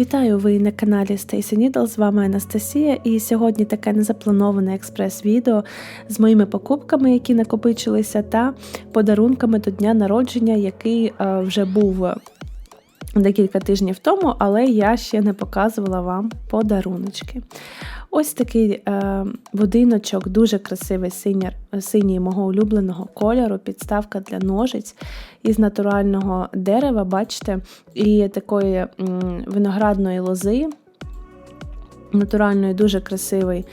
Вітаю ви на каналі Stacy Needle, з вами Анастасія, і сьогодні таке незаплановане експрес-відео з моїми покупками, які накопичилися, та подарунками до дня народження, який е, вже був декілька тижнів тому, але я ще не показувала вам подаруночки. Ось такий е, будиночок, дуже красивий синій, синій мого улюбленого кольору, підставка для ножиць із натурального дерева, бачите, і такої виноградної лози. Натуральний, дуже красивий.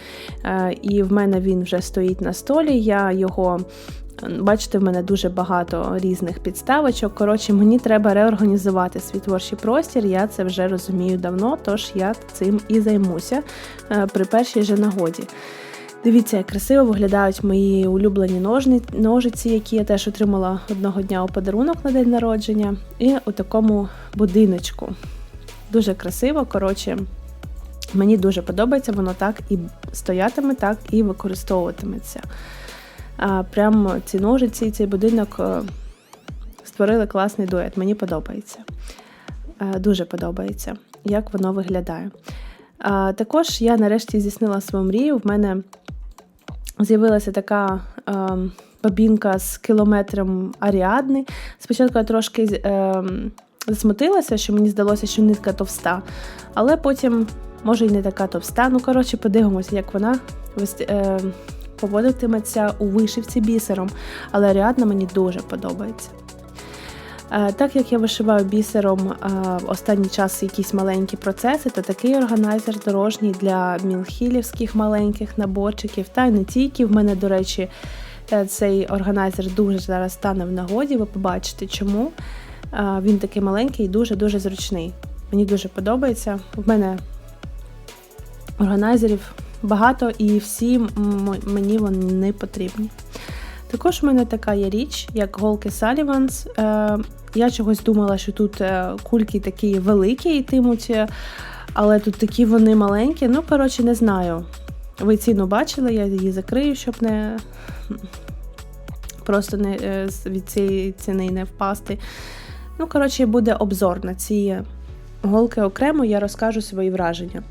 Е, і в мене він вже стоїть на столі. Я його Бачите, в мене дуже багато різних підставочок. Коротше, мені треба реорганізувати свій творчий простір. Я це вже розумію давно, тож я цим і займуся е, при першій же нагоді. Дивіться, як красиво виглядають мої улюблені ножни, ножиці, які я теж отримала одного дня у подарунок на день народження. І у такому будиночку. Дуже красиво, коротше, мені дуже подобається, воно так і стоятиме, так і використовуватиметься. Прям ці ножиці, цей будинок е, створили класний дует. Мені подобається. Е, дуже подобається, як воно виглядає. Також я нарешті здійснила свою мрію. В мене з'явилася така е, бабінка з кілометром аріадни. Спочатку я трошки засмутилася, що мені здалося, що нитка товста, але потім, може, і не така товста. Ну, коротше, подивимося, як вона поводитиметься у вишивці бісером, але Аріадна мені дуже подобається. Е, так як я вишиваю бісером е, в останній час якісь маленькі процеси, то такий органайзер дорожній для мілхілівських маленьких наборчиків, та й не тільки. В мене, до речі, е, цей органайзер дуже зараз стане в нагоді, ви побачите чому. Він такий маленький і дуже-дуже зручний. Мені дуже подобається. В мене органайзерів багато і всі мені вони не потрібні. Також в мене така є річ, як голки Саліванс. Е, я чогось думала, що тут е, кульки такі великі йтимуть, е, але тут такі вони маленькі. Ну, коротше, не знаю. Ви ціну бачили, я її закрию, щоб не просто не від цієї ціни не впасти. Ну, коротше, буде обзор на ці голки окремо, я розкажу свої враження.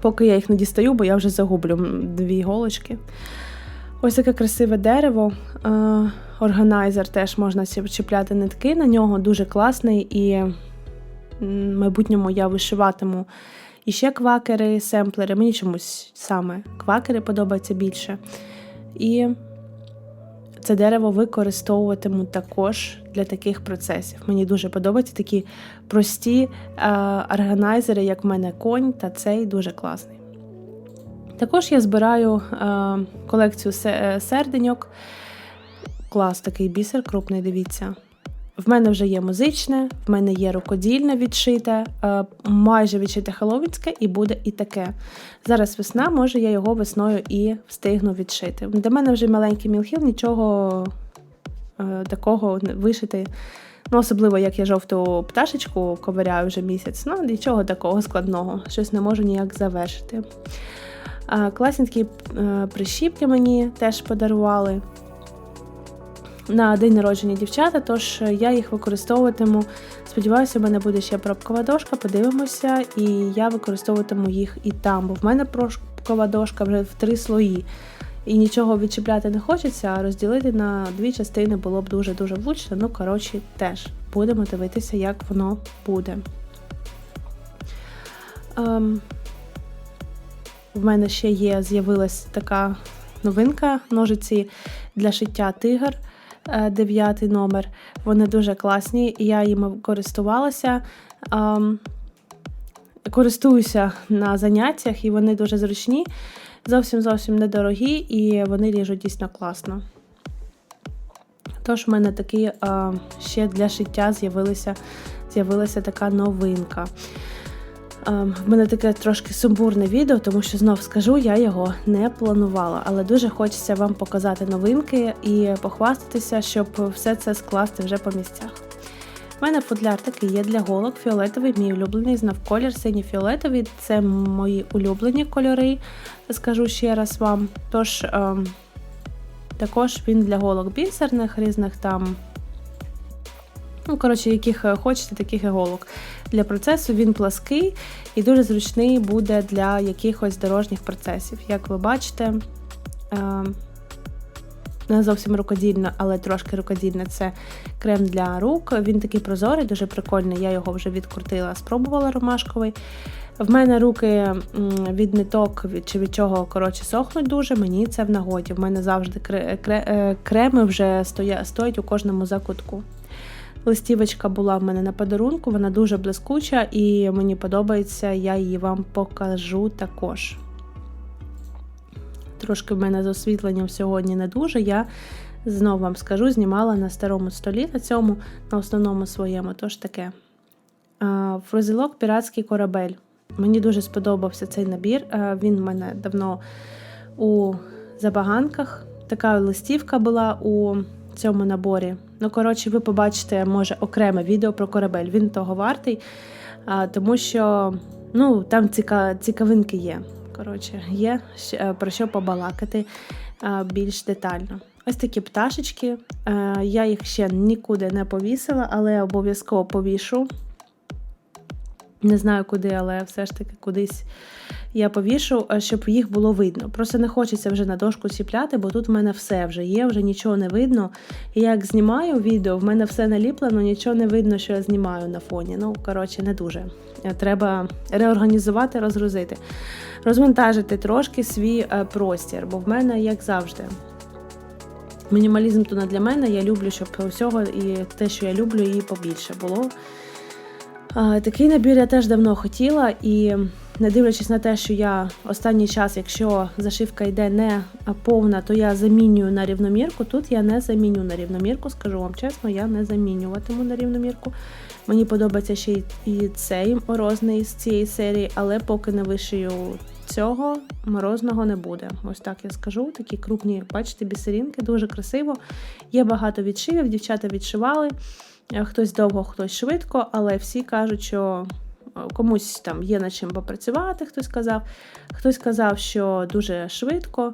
Поки я їх не дістаю, бо я вже загублю дві голочки. Ось таке красиве дерево. Е, органайзер теж можна чіпляти нитки на нього, дуже класний, і в майбутньому я вишиватиму іще квакери, семплери. Мені чомусь саме квакери подобаються більше. І це дерево використовуватиму також для таких процесів. Мені дуже подобаються такі прості е, органайзери, як в мене конь, та цей дуже класний. Також я збираю е, колекцію е, серденьок. Клас, такий бісер, крупний, дивіться. В мене вже є музичне, в мене є рукодільне відшите, майже відшите хеловінське, і буде і таке. Зараз весна, може я його весною і встигну відшити. Для мене вже маленький мілхіл, нічого такого вишити. Ну, Особливо, як я жовту пташечку ковиряю вже місяць, ну нічого такого складного, щось не можу ніяк завершити. Класні е, прищіпки мені теж подарували на день народження дівчата, тож я їх використовуватиму. Сподіваюся, в мене буде ще пробкова дошка, подивимося, і я використовуватиму їх і там, бо в мене пробкова дошка вже в три слої. І нічого відчіпляти не хочеться, а розділити на дві частини було б дуже-дуже влучно. Ну, коротше, теж будемо дивитися, як воно буде. Ем, В мене ще є, з'явилась така новинка ножиці для шиття тигр. Е, дев'ятий номер. Вони дуже класні, я їм користувалася. Користуюся на заняттях, і вони дуже зручні, зовсім зовсім недорогі, і вони ріжуть дійсно класно. Тож, в мене такі ще для шиття з'явилася така новинка. Ем, в мене таке трошки сумбурне відео, тому що знов скажу, я його не планувала, але дуже хочеться вам показати новинки і похвастатися, щоб все це скласти вже по місцях. У мене футляр такий є для голок, фіолетовий, мій улюблений, знав колір, синій фіолетовий це мої улюблені кольори, скажу ще раз вам. Тож, ем, також він для голок бісерних, різних там Ну, коротше, яких е, хочете, таких іголок. Для процесу він плаский і дуже зручний буде для якихось дорожніх процесів. Як ви бачите, е, не зовсім рукодільно, але трошки рукодільне це крем для рук. Він такий прозорий, дуже прикольний. Я його вже відкрутила, спробувала ромашковий. В мене руки від ниток чи від чого коротше сохнуть дуже. Мені це в нагоді. В мене завжди е, креми вже стоять у кожному закутку. Листівочка була в мене на подарунку, вона дуже блискуча і мені подобається, я її вам покажу також. Трошки в мене з освітленням сьогодні не дуже. Я знову вам скажу, знімала на старому столі, на цьому, на основному своєму. Тож таке. А, Фрузелок Піратський корабель. Мені дуже сподобався цей набір. Він в мене давно у забаганках. Така листівка була у цьому наборі. Ну, коротше, ви побачите, може, окреме відео про корабель. Він того вартий, тому що ну, там цікавинки є. Коротше, є про що побалакати більш детально. Ось такі пташечки. Е, Я їх ще нікуди не повісила, але обов'язково повішу. Не знаю куди, але все ж таки кудись я повішу, е, щоб їх було видно. Просто не хочеться вже на дошку чіпляти, бо тут в мене все вже є, вже нічого не видно. І як знімаю відео, в мене все наліплено, нічого не видно, що я знімаю на фоні. Ну, коротше, не дуже. Е, Треба реорганізувати, розгрузити, розвантажити трошки свій е, простір, бо в мене, як завжди, мінімалізм то не для мене. Я люблю, щоб усього і те, що я люблю, і побільше було. Такий набір я теж давно хотіла, і не дивлячись на те, що я останній час, якщо зашивка йде не повна, то я замінюю на рівномірку. Тут я не заміню на рівномірку, скажу вам чесно, я не замінюватиму на рівномірку. Мені подобається ще і цей морозний з цієї серії, але поки не вишию цього, морозного не буде. Ось так я скажу. Такі крупні, бачите, бісерінки, дуже красиво. Є багато відшивів, дівчата відшивали. Хтось довго, хтось швидко, але всі кажуть, що комусь там є над чим попрацювати, хтось сказав. Хтось сказав, що дуже швидко.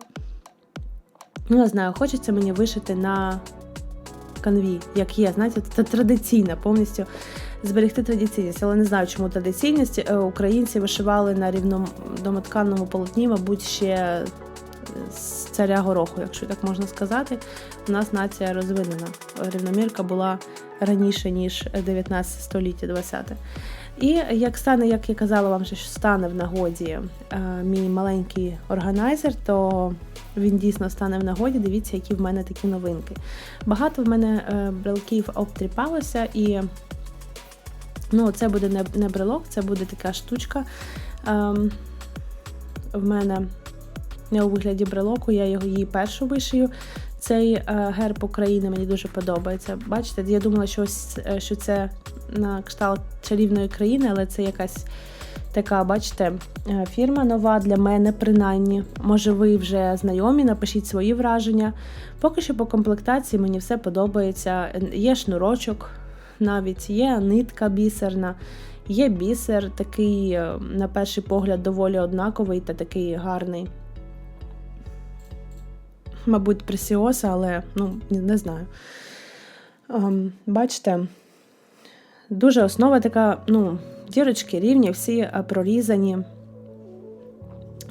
Ну, не знаю, хочеться мені вишити на канві, як є. Знаєте, це традиційна, повністю зберегти традиційність. Але не знаю, чому традиційність. Е, Українці вишивали на рівнодомотканому полотні, мабуть, ще з царя гороху, якщо так можна сказати. У нас нація розвинена. Рівномірка була раніше, ніж 19 століття, 20 І як стане, як я казала вам, що стане в нагоді е, мій маленький органайзер, то він дійсно стане в нагоді. Дивіться, які в мене такі новинки. Багато в мене е, брелків обтріпалося, і ну, це буде не, брелок, це буде така штучка. Е, в мене не у вигляді брелоку, я його її першу вишию. Цей е, герб України мені дуже подобається. Бачите, я думала, що ось, е, що це на кшталт чарівної країни, але це якась така, бачите, е, фірма нова для мене, принаймні. Може, ви вже знайомі, напишіть свої враження. Поки що по комплектації мені все подобається. Є шнурочок, навіть є нитка бісерна, є бісер, такий, на перший погляд, доволі однаковий та такий гарний мабуть, пресіоса, але ну, не знаю. Um, бачите, дуже основа така, ну, дірочки рівні, всі прорізані.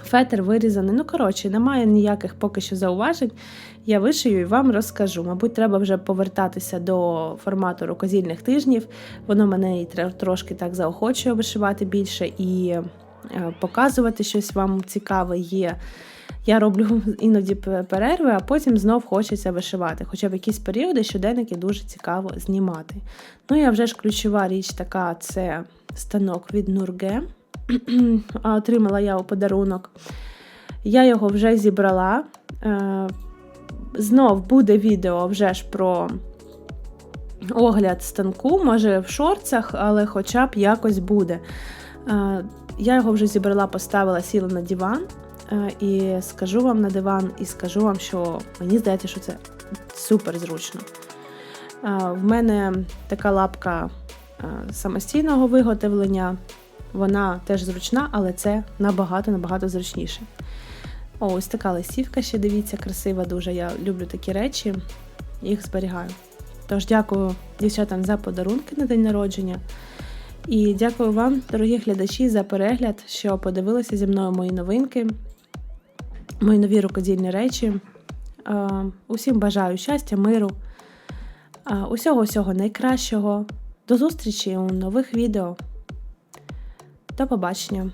Фетр вирізаний. Ну, коротше, немає ніяких поки що зауважень. Я вишию і вам розкажу. Мабуть, треба вже повертатися до формату рукозільних тижнів. Воно мене і трошки так заохочує вишивати більше і е, показувати щось вам цікаве є. Я роблю іноді перерви, а потім знов хочеться вишивати. Хоча в якісь періоди щоденники дуже цікаво знімати. Ну і вже ж ключова річ така це станок від Нурге. Отримала я у подарунок. Я його вже зібрала. Е, знов буде відео вже ж про огляд станку, може в шорцах, але хоча б якось буде. Е, я його вже зібрала, поставила, сіла на диван. Е, і скажу вам на диван, і скажу вам, що мені здається, що це супер зручно. Е, в мене така лапка е, самостійного виготовлення, вона теж зручна, але це набагато-набагато зручніше. О, ось така листівка ще, дивіться, красива дуже. Я люблю такі речі, їх зберігаю. Тож дякую дівчатам за подарунки на день народження. І дякую вам, дорогі глядачі, за перегляд, що подивилися зі мною мої новинки, мої нові рукодільні речі. Усім бажаю щастя, миру, е, усього усього найкращого. До зустрічі у нових відео. До побачення!